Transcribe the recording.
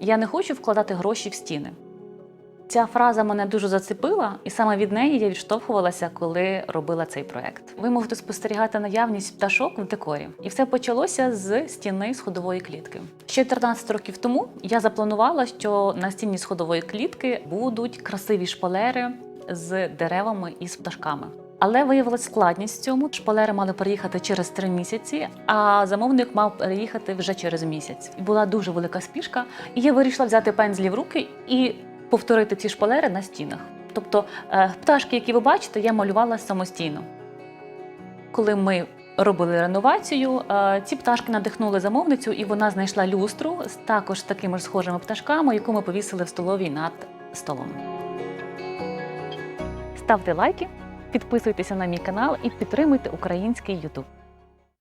Я не хочу вкладати гроші в стіни. Ця фраза мене дуже зацепила, і саме від неї я відштовхувалася, коли робила цей проект. Ви можете спостерігати наявність пташок в декорі. І все почалося з стіни сходової клітки. Ще 13 років тому я запланувала, що на стіні сходової клітки будуть красиві шпалери з деревами і з пташками. Але виявилась складність в цьому. Шпалери мали переїхати через три місяці, а замовник мав переїхати вже через місяць. Була дуже велика спішка. І я вирішила взяти пензлі в руки і повторити ці шпалери на стінах. Тобто е, пташки, які ви бачите, я малювала самостійно. Коли ми робили реновацію, е, ці пташки надихнули замовницю, і вона знайшла люстру з також такими ж схожими пташками, яку ми повісили в столовій над столом. Ставте лайки, підписуйтеся на мій канал і підтримуйте український YouTube.